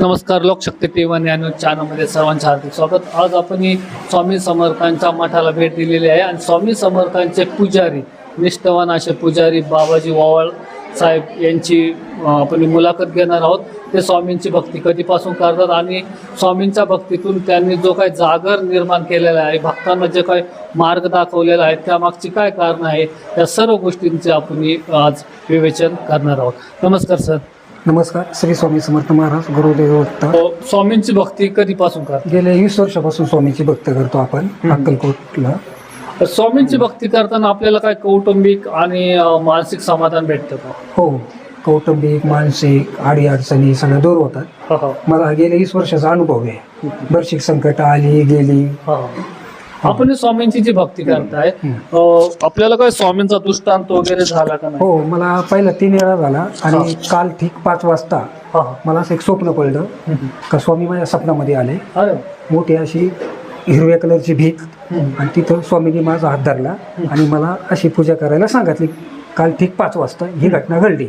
नमस्कार Lokshakti T one या news चॅनलमध्ये सर्वांचे हार्दिक स्वागत. आज आपण स्वामी समर्थांच्या मठाला भेट दिलेली आहे आणि स्वामी समर्थांचे पुजारी निष्ठवान असे पुजारी बाबाजी वावळ साहेब यांची आपण मुलाखत घेणार आहोत. ते स्वामींची भक्ती कधीपासून करतात आणि स्वामींच्या भक्तीतून त्यांनी जो काही जागर निर्माण केलेला आहे भक्तांना जे काही मार्ग दाखवलेला आहे त्यामागची काय कारण आहे त्या सर्व गोष्टींचे आपण आज विवेचन करणार आहोत. नमस्कार सर. नमस्कार श्री स्वामी समर्थ महाराज गुरुदेव दत्त अ, स्वामींची भक्ती कधीपासून करतात गेल्या वीस वर्षापासून स्वामीची भक्त करतो आपण. अक्कलकोटला. स्वामींची भक्ती करताना आपल्याला काय कौटुंबिक आणि मानसिक समाधान भेटतं का? हो कौटुंबिक मानसिक आडी अडचणी सगळ्या दूर होतात. हा, हा, मला गेल्या वीस वर्षाचा अनुभव आहे. बरीचशी संकट आली गेली. हा. आपण स्वामींची जी भक्ती करताय आपल्याला काय स्वामींचा दृष्टांत वगैरे झाला का नाही? हो मला पहिला तीन वेळा झाला आणि काल ठीक पाच वाजता. मला असं एक स्वप्न पडलं. का स्वामी माझ्या स्वप्नामध्ये आले. मोठी अशी हिरव्या कलरची भीक. आणि तिथं स्वामींनी माझा हात धरला आणि मला अशी पूजा करायला सांगितली. काल ठीक पाच वाजता ही घटना घडली.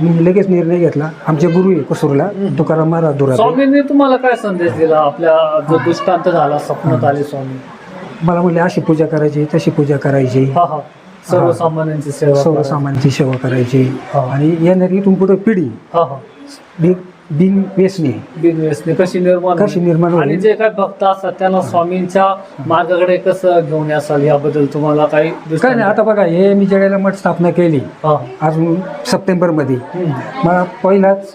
मी लगेच निर्णय घेतला. आमचे गुरु आहे कुसूरला तुकाराम महाराज दुरा स्वामींनी तुम्हाला काय संदेश दिला? आपल्या जो दृष्टांत झाला स्वप्नात आले स्वामी. मला म्हणले अशी पूजा करायची तशी पूजा करायची. हा हा. सर्वसामान्यांची सेवा करायची. सर्वसामान्यांची सेवा करायची. हा. आणि येणारी इथून पुढे पिढी. हा हा. बिन बिन व्यसनी. बिनव्यसनी कशी निर्माण कशी होईल? निर्माण आणि जे काही भक्त असतात त्यांना स्वामींच्या मार्गाकडे कसं घेऊन याचाल याबद्दल तुम्हाला काही काय नाही आता बघा हे मी ज्यावेळेला मठ स्थापना केली हा. अजून सप्टेंबरमध्ये. मला पहिलाच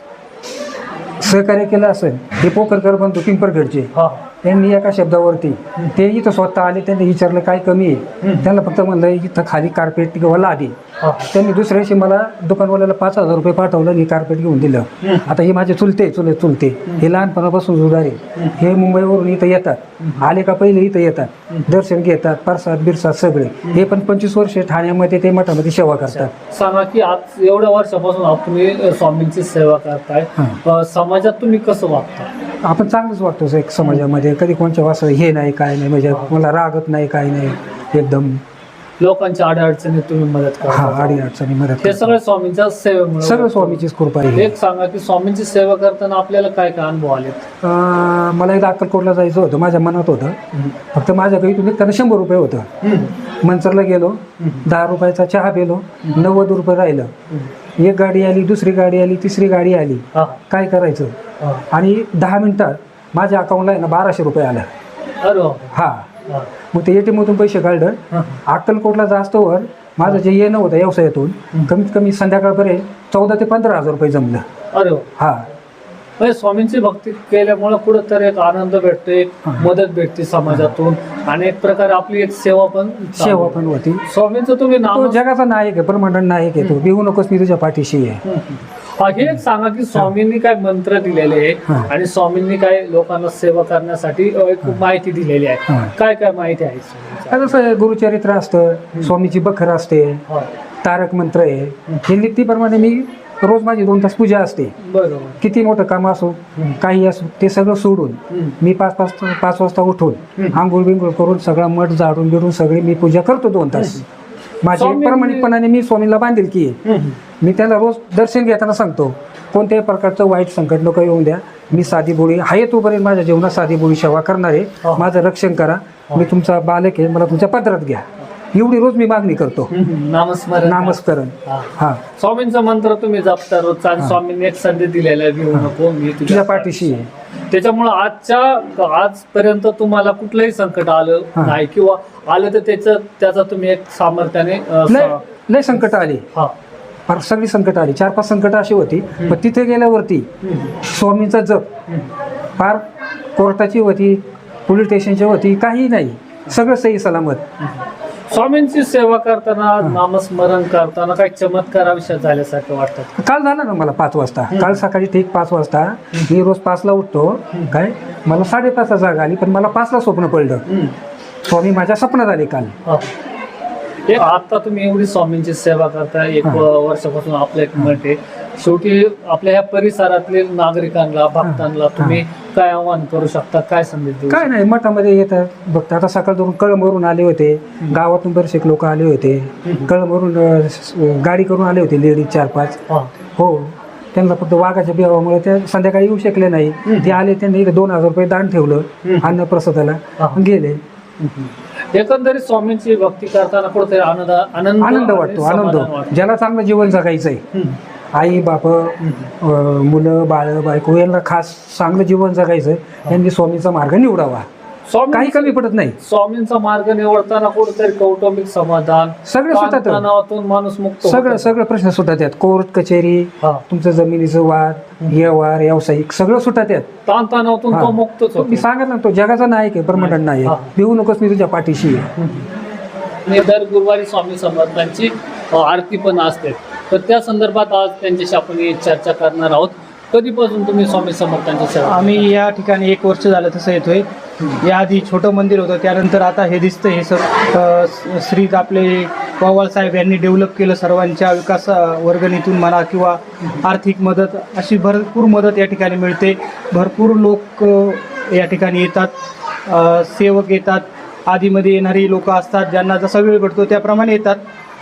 सहकार्य केलं असेल हे पोखरकर बनतो पिंपरगडचे हा. त्यांनी एका शब्दावरती ते इथं स्वतः आले त्यांनी विचारलं काय कमी आहे. त्यांना फक्त म्हणलं इथं खाली कार्पेट किंवा लादी. त्यांनी दुसऱ्या दिवशी मला दुकानवाल्याला पाच हजार रुपये पाठवलं आणि कार्पेट घेऊन दिलं. आता हे माझे चुलते चुले चुलते. हे लहानपणापासून जुडारे हे मुंबईवरून इथं येतात. आले का पहिले इथं येतात. दर्शन घेतात प्रसाद बिरसाद सगळे. हे पण पंचवीस वर्ष ठाण्यामध्ये ते मठामध्ये सेवा करतात. सांगा की आज एवढ्या वर्षापासून आपण हे स्वामींची सेवा करताय. समाजात तुम्ही कसं वागता? आपण चांगलंच एक समाजामध्ये. कधी कोणच्या वासा हे नाही काय नाही म्हणजे मला रागत नाही काय नाही एकदम. लोकांच्या अडचणीत तुम्ही मदत हा करता. आडी अडचणी मदत हे सगळं स्वामींच्या सेवेमुळे सगळं स्वामीचीच कृपा आहे एक सांगा की स्वामींची सेवा करताना आपल्याला काय काय अनुभव आले अं, मला एकदा अक्कलकोटला जायचं होतं माझ्या मनात होतं. फक्त माझ्या घरी तुम्ही त्यांना शंभर रुपये होतं. मनसरला गेलो दहा रुपयाचा चहा पेलो नव्वद रुपये राहिलं. एक गाडी आली दुसरी गाडी आली तिसरी गाडी आली. हा. काय करायचं? हा. आणि दहा मिनिटात माझ्या अकाउंटला आहे ना बाराशे रुपये आलं अरे. हा. हा. मग ते ATM मधून पैसे काढलं. अक्कलकोटला जास्त वर माझं जे येणं होतं व्यवसायातून कमीत कमी संध्याकाळपर्यंत चौदा ते पंधरा हजार रुपये जमलं. अरे वा. हा. म्हणजे स्वामींची भक्ती केल्यामुळे कुठंतरी एक आनंद भेटतो एक. मदत भेटते समाजातून आणि एक प्रकारे आपली एक सेवा पण चालू. सेवा पण होती. स्वामींचं तुम्ही नाव तो जगाचा नायक आहे परमंडळ नायक आहे तो भिवू नकोस मी तुझ्या पाठीशी आहे. हे एक सांगा की स्वामींनी काय मंत्र दिलेले आहे. आणि स्वामींनी काय लोकांना सेवा करण्यासाठी एक माहिती दिलेली आहे. काय काय माहिती आहे आहे, गुरुचरित्र असतं स्वामीची बखर असते. तारक मंत्र आहे हे नीतीप्रमाणे मी रोज माझी दोन तास पूजा असते बरोबर किती मोठं काम असो काही असो ते सगळं सोडून. मी पाच पाच पाच वाजता उठून. आंघोळ बिंघोळ करून सगळा मठ झाडून बिडून सगळी मी पूजा करतो दोन तास माझी स्वामी- प्रामाणिकपणाने मी स्वामीला बांधील की. मी त्याला रोज दर्शन घेताना सांगतो कोणत्याही प्रकारचं वाईट संकट नको येऊन द्या. मी साधी बोळी आहे तोपर्यंत माझ्या जीवनात साधी बोळी सेवा करणार. आहे. माझं रक्षण करा. मी तुमचा बालक आहे मला तुमच्या पदरात घ्या. एवढी रोज मी मागणी करतो. नामस्मरण. नामस्करण हा. स्वामींचा मंत्र तुम्ही जपता रोजचा आणि स्वामींनी एक संधी दिलेला आहे घेऊ नको मी तुझ्या पाठीशी आहे. त्याच्यामुळे आजच्या आजपर्यंत तुम्हाला कुठलंही संकट आलं हा. नाही किंवा आलं तर त्याचं त्याचा तुम्ही एक सामर्थ्याने अ, लय सा- लय संकट आली. हा. फार सगळी संकट आली. चार पाच संकट अशी होती पण तिथे गेल्यावरती. स्वामींचा जप. फार कोर्टाची होती पोलीस स्टेशनची होती काही नाही. सगळं सही सलामत. स्वामींची सेवा करताना नामस्मरण करताना काही चमत्कार आयुष्यात झाल्यासारखं वाटतात काल झालं ना मला पाच वाजता. काल सकाळी ठीक पाच वाजता मी रोज पाचला उठतो. काय? मला साडेपाचला जाग आली पण मला पाचला स्वप्न पडलं. स्वामी माझ्या स्वप्नात आले काल. एक आता तुम्ही एवढी स्वामींची सेवा करताय एक. वर्षापासून आपलं एक आहे. शेवटी आपल्या ह्या परिसरातले नागरिकांना भक्तांना तुम्ही काय आव्हान करू शकता? काय संदेश देऊ काय नाही मठामध्ये येतात बघत. आता सकाळ दोन कळमवरून आले होते. गावातून बरेचसे लोक आले होते. कळमवरून अं, स- गाडी करून आले होते लेडीज चार पाच हा. हो. त्यांना फक्त वाघाच्या बिहावामुळे ते संध्याकाळी येऊ शकले नाही. ते आले त्यांनी इथे दोन हजार रुपये दान ठेवलं अन्नप्रसादाला. हा. गेले. एकंदरीत स्वामींची भक्ती करताना कुठेतरी आनंद आनंद आनंद आणि वाटतो समाधान आनंद वाटतं. ज्याला चांगलं जीवन जगायचंय. हम्म. आई बाप मुलं बाळ बायको यांना खास चांगलं जीवन जगायचंय यांनी स्वामीचा मार्ग निवडावा. स्वामी काही कमी पडत नाही. स्वामींचा मार्ग निवडताना कुठेतरी कौटुंबिक समाधान सगळं सुटतं. ताणतणावातून माणूस मुक्त सगळं होतो. सगळं प्रश्न सुटत आहेत. कोर्ट कचेरी हा. तुमचं जमिनीचं वाद व्यवहार व्यावसायिक सगळं सुटत आहेत. ताणतणावातून हा. तो मुक्तच होतो. मी सांगत ना तो जगाचा नायक आहे ब्रह्मांड नायक हा. भिवू नकोस मी तुझ्या पाठीशी. आहे दर गुरुवारी स्वामी समर्थांची आरती पण असते. तर त्या संदर्भात आज त्यांच्याशी आपण चर्चा करणार आहोत. कधीपासून तुम्ही स्वामी समर्थांच्या सेवा आम्ही या ठिकाणी एक वर्ष झालं तसं येतोय. याआधी छोटं मंदिर होतं. त्यानंतर आता हे दिसतं हे सर स- श्री आपले पवार साहेब यांनी डेव्हलप केलं सर्वांच्या विकास वर्गणीतून म्हणा किंवा आर्थिक मदत अशी भरपूर मदत या ठिकाणी मिळते. भरपूर लोक या ठिकाणी येतात. सेवक येतात. आधीमध्ये येणारी लोकं असतात ज्यांना जसा वेळ भेटतो त्याप्रमाणे येतात.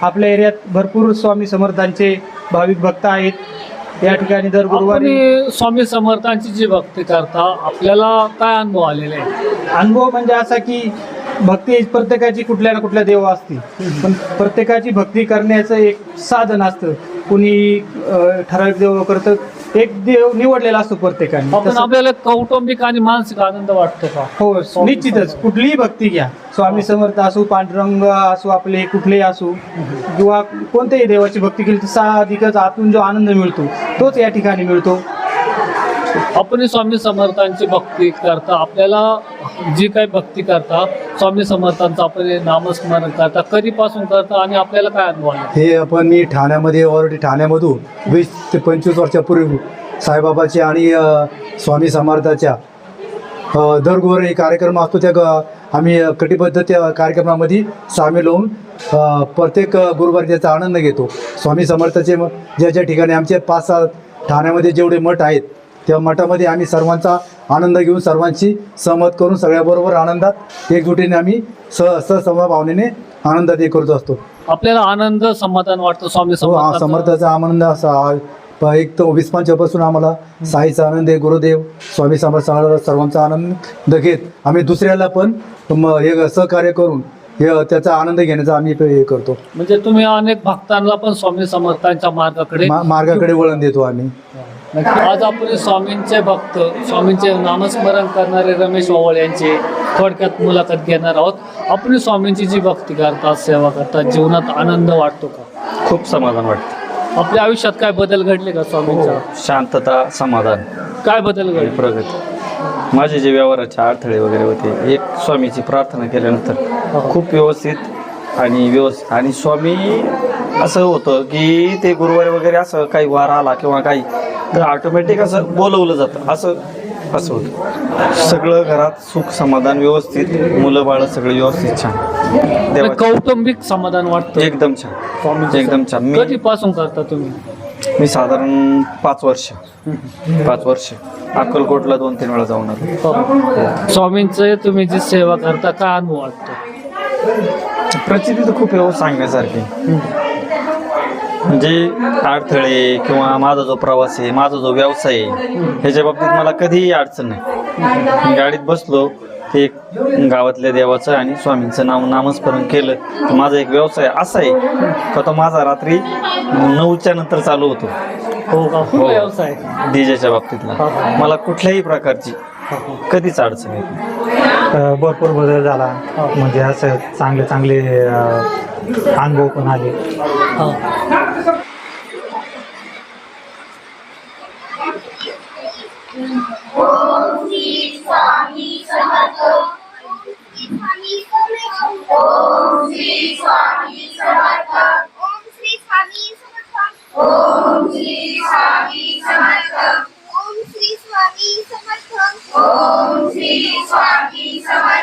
आपल्या एरियात भरपूर स्वामी समर्थांचे भाविक भक्त आहेत. या ठिकाणी दर गुरुवारी आपण स्वामी समर्थांची जी भक्ती करता आपल्याला काय अनुभव आलेले आहे अनुभव म्हणजे असा की भक्ती प्रत्येकाची कुठल्या ना कुठल्या देव असते. पण प्रत्येकाची भक्ती करण्याचं एक साधन असतं. कुणी अं, ठराविक देव करतं एक देव निवडलेला असतो प्रत्येकाने. तसं- आपल्याला कौटुंबिक आणि मानसिक आनंद वाटतो का? हो निश्चितच. कुठलीही भक्ती घ्या. स्वामी समर्थ असो पांडुरंग असो आपले कुठलेही असो किंवा कोणत्याही देवाची भक्ती केली तर साहजिकच आतून जो आनंद मिळतो तोच या ठिकाणी मिळतो. आपण स्वामी समर्थांची भक्ती करता. आपल्याला जी काही भक्ती करता स्वामी समर्थांचं आपण नामस्मरण करता कधीपासून करता आणि आपल्याला काय अनुभव हे आपण मी ठाण्यामध्ये ऑलरेडी ठाण्यामधून वीस ते पंचवीस वर्षापूर्वी साईबाबाचे आणि स्वामी समर्थाच्या अ, दर गुरुवारी कार्यक्रम असतो त्या आम्ही कटिबद्ध त्या कार्यक्रमामध्ये सामील होऊन प्रत्येक गुरुवारी त्याचा आनंद घेतो. स्वामी समर्थाचे ज्या ज्या ठिकाणी आमचे पाच सहा ठाण्यामध्ये जेवढे मठ आहेत त्या मठामध्ये आम्ही सर्वांचा आनंद घेऊन सर्वांची सहमत करून सगळ्याबरोबर आनंदात एकजुटीने आम्ही स सहसमभावनेने भावनेने आनंदात हे करत असतो आपल्याला आनंद समाधान वाटतं स्वामी हो हा समर्थांचं. आनंद असा प- एक तर वीस पंचापासून आम्हाला साईचा आनंद आहे गुरुदेव स्वामी समर्थ सर्व- सर्वांचा आनंद घेत आम्ही दुसऱ्याला पण म- हे सहकार्य करून हे त्याचा आनंद घेण्याचा आम्ही हे करतो म्हणजे तुम्ही अनेक भक्तांना पण स्वामी समर्थांच्या मार्गाकडे मा- मार्गाकडे वळण देतो आम्ही नक्की. आज आपण स्वामींचे भक्त स्वामींचे नामस्मरण करणारे रमेश ओवळ यांची थोडक्यात मुलाखत घेणार आहोत. आपण स्वामींची जी भक्ती करतात सेवा करतात जीवनात आनंद वाटतो का? खूप समाधान वाटतं. आपल्या आयुष्यात काय बदल घडले का स्वामींच्या शांतता समाधान. काय बदल घडले? प्रगती. माझे जे व्यवहाराचे अडथळे वगैरे होते एक स्वामीची प्रार्थना केल्यानंतर खूप व्यवस्थित आणि व्यवस्थित आणि स्वामी असं होतं की ते गुरुवारी वगैरे असं काही वार आला किंवा काही तर ऑटोमॅटिक असं बोलवलं जातं. असं असं होतं. सगळं घरात सुख समाधान व्यवस्थित मुलं बाळ सगळं व्यवस्थित छान. कौटुंबिक समाधान वाटतं? एकदम छान. एकदम छान. मी कधीपासून करता तुम्ही? मी साधारण पाच वर्ष. पाच वर्ष. अक्कलकोटला दोन तीन वेळा जाऊन आलो. स्वामींचे तुम्ही जी सेवा करता काय अनुभव वाटतो? प्रचिती तर खूप व्यवस्था सांगण्यासारखी. म्हणजे अडथळे किंवा माझा जो प्रवास आहे माझा जो व्यवसाय आहे ह्याच्या बाबतीत मला कधीही अडचण नाही. गाडीत बसलो ते एक गावातल्या देवाचं आणि स्वामींचं नाव नामस्मरण केलं. तर माझा एक व्यवसाय असा आहे का तो माझा रात्री नऊच्या नंतर चालू होतो. हो का? हो. व्यवसाय डीजेच्या बाबतीतला. मला कुठल्याही प्रकारची कधीच अडचण येत नाही. भरपूर बदल झाला. म्हणजे असं चांगले चांगले अनुभव पण आले हा. ओम श्री स्वामी समर्थ ओम श्री स्वामी समर्थ ओम श्री स्वामी समर्थ ओम श्री स्वामी समर्थ ओम श्री स्वामी समर्थ ओम श्री स्वामी समर्थ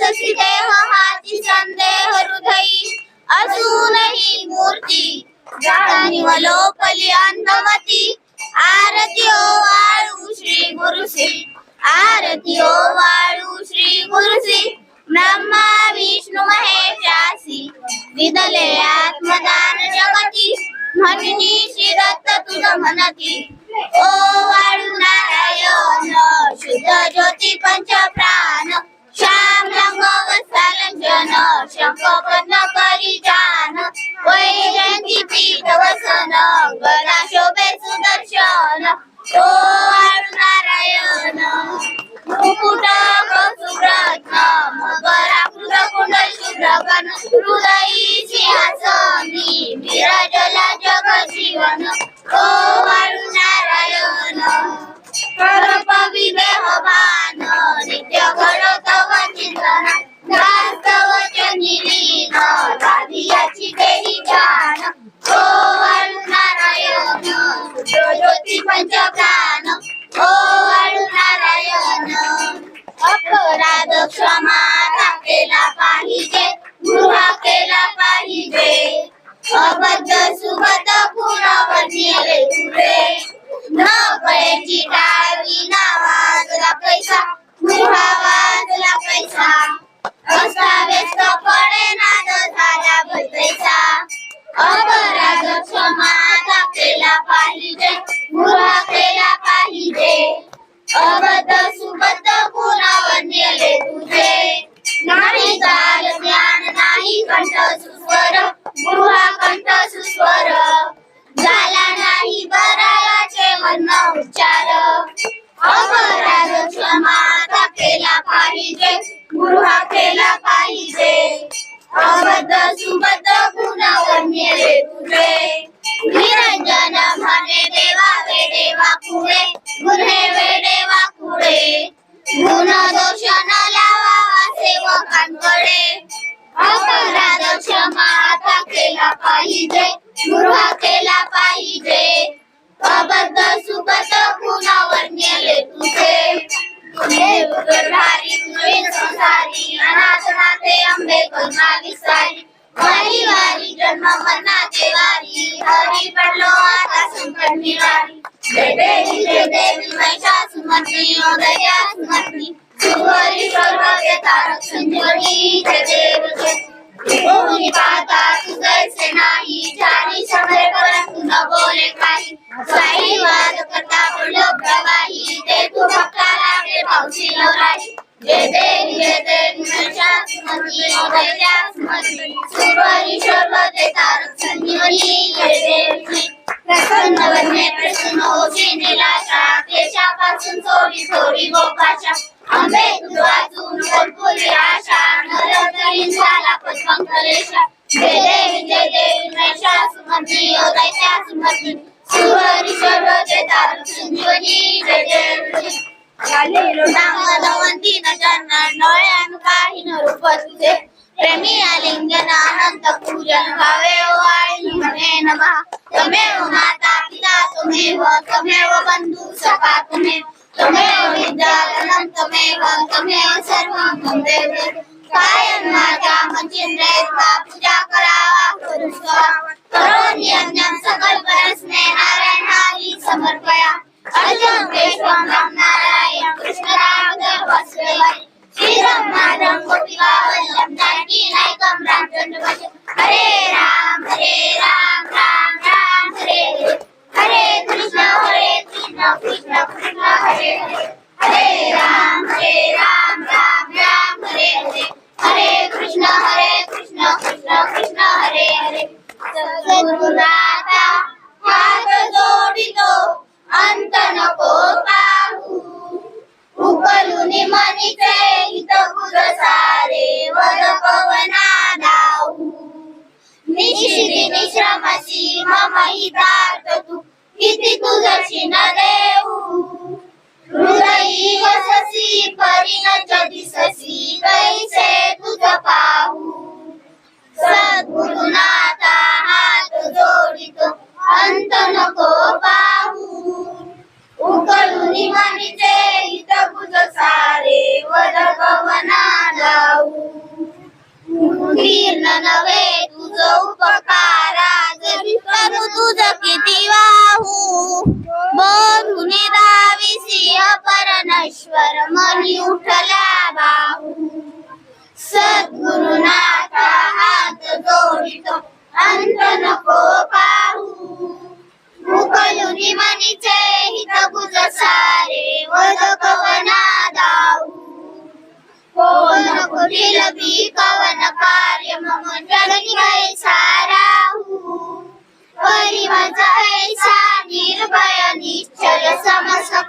ससी मूर्ती जाणीवलोपली अंधमती. वाळू आरती ब्रह्मा विष्णू महेशासी विदले आत्मदान जगती. म्हणणी श्री दत्त तुझ म्हणती ओ वाळू नारायण शुद्ध ज्योती पंच प्राण. श्याम रंगव सालंजन शंख पण करी जान वैजंती पीठ वसन गदा शोभे सुदर्शन। तो नारायण न कळेची टाळी नावाजला पैसा गृहा वाजला पैसा अस्ताव्यस्त पडे नाद झाला पैसा अपराध क्षमा केला पाहिजे गृह केला पाहिजे. अबद्ध सुबद्ध गुणावर नेले तुझे. नाही चाल ज्ञान नाही कंठ सुस्वर गृहा कंठ सुस्वर. झाला नाही बरायाचे उच्चार अपराध क्षमा केला पाहिजे गृहा केला पाहिजे. अबद्ध सुबद्ध गुणावर नेले तुझे. ते तू भक्ताला ते पावशी लवराई जय देवी जय देवी महिषा सुमती उदया सुमती सुवरी सर्व तारक संजीवनी जय देवी प्रसन्न वने प्रसन्न होशी निराशा देशापासून थोडी थोडी गोपाशा आंबे तुझ वाचून कोणपुरी आशा नर तरी झाला पद्मंकलेशा जय देवी जय देवी महिषा सुमती उदया सुमती सुवरी सर्व तारक संजीवनी जय देवी चांगलवंती न चरण डोळ्यान काही न रूप तुझे. प्रेमी आलिंगन अनंत पूजन भावे वाळी म्हणे नमः. तमेव माता पिता तमेव तमेव बंधू सखा तमेव. तमेव विद्याधनं तमेव तमेव सर्वं तमेव. कायं माझ्या मचिंद्रे पूजा करावा करुष्का करोन यज्ञं सकल परस्मे नारायण हरी समर्पया। अजं केशवं राम नारायण, कृष्ण राम वासुदेवाय श्रीराम माधव गोपिका वल्लभ जानकी नायकम रामचंद्र भज हरे राम हरे राम राम राम, हरे हरे। हरे कृष्ण हरे कृष्ण कृष्ण कृष्ण, हरे हरे। हरे राम हरे राम राम राम। Namaskar.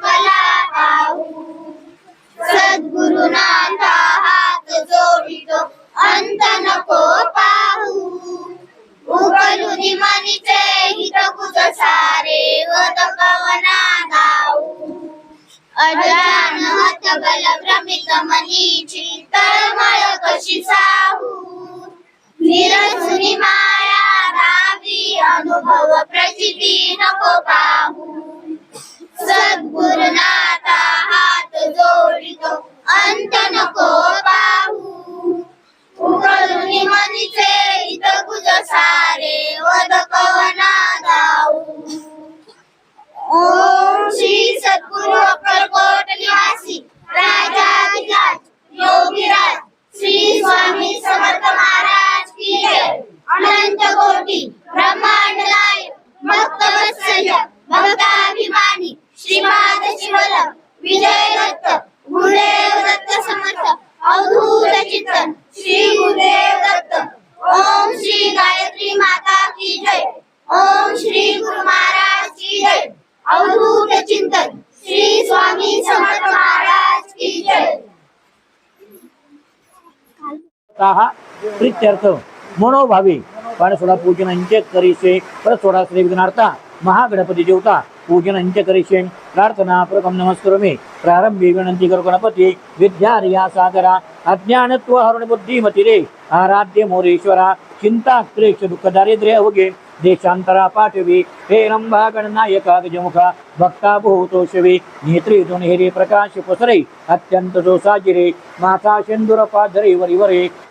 प्रित्यर्थ मनोभावे. पाणसोडा पूजनांचे करीशे परसोडा श्री विघ्नार्था महागणपती जेवता. अंत्य करीशे प्रार्थना प्रथम नमस्कार मी. प्रारंभी विनंती करू गणपती. विद्यार्या सागरा. अज्ञानत्व हरण बुद्धिमती रे. आराध्य मोरेश्वरा. चिंता क्लेश दुःख दारिद्र्य अवघे. देशांतरा पाठवी. हे रंभा गणनायका गजमुखा भक्ता बहुतोषवी नेत्री दुनहेरी प्रकाश पसरे. अत्यंत जोसाजिरे. माता शेंदुर पाधरे वरिवरे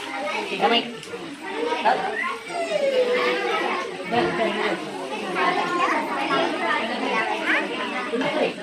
Gamay. Gamay.